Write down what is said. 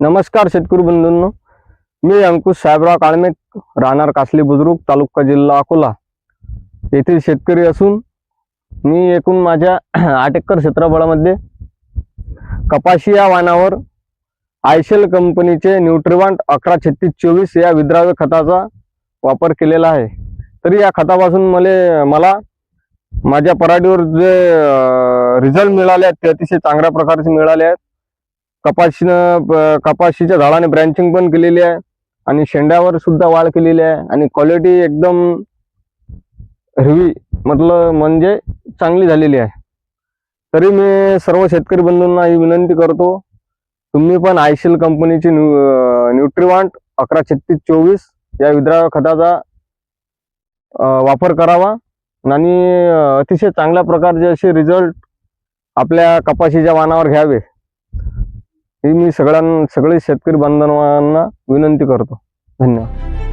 नमस्कार शेतकरी बंधूंनो. मी अंकुश साहेबराव काळमे राहणार कासली बुद्रुक तालुका जिल्हा अकोला. येथील शेतकरी असून मी एकूण माझ्या आठ एकर क्षेत्रफळामध्ये कपाशी या वाणावर आयशेल कंपनीचे न्यूट्रिवांट अकरा छत्तीस चोवीस या विद्राव्य खताचा वापर केलेला आहे. तरी या खतापासून मला मला माझ्या पराठीवर जे रिझल्ट मिळाले आहेत ते अतिशय चांगल्या प्रकारचे मिळाले आहेत. कपाशीनं कपाशीच्या झाडाने ब्रँचिंग पण केलेली आहे आणि शेंड्यावर सुद्धा वाढ केलेली आहे आणि क्वालिटी एकदम हिरवी म्हटलं म्हणजे चांगली झालेली आहे. तरी मी सर्व शेतकरी बंधूंना ही विनंती करतो तुम्ही पण आयशील कंपनीची न्यू न्यूट्रिवांट अकरा छत्तीस चोवीस या विद्राव्य खताचा वापर करावा आणि अतिशय चांगल्या प्रकारचे असे रिझल्ट आपल्या कपाशीच्या वानावर घ्यावे. हे मी सगळ्यां सगळे शेतकरी बांधवांना विनंती करतो. धन्यवाद.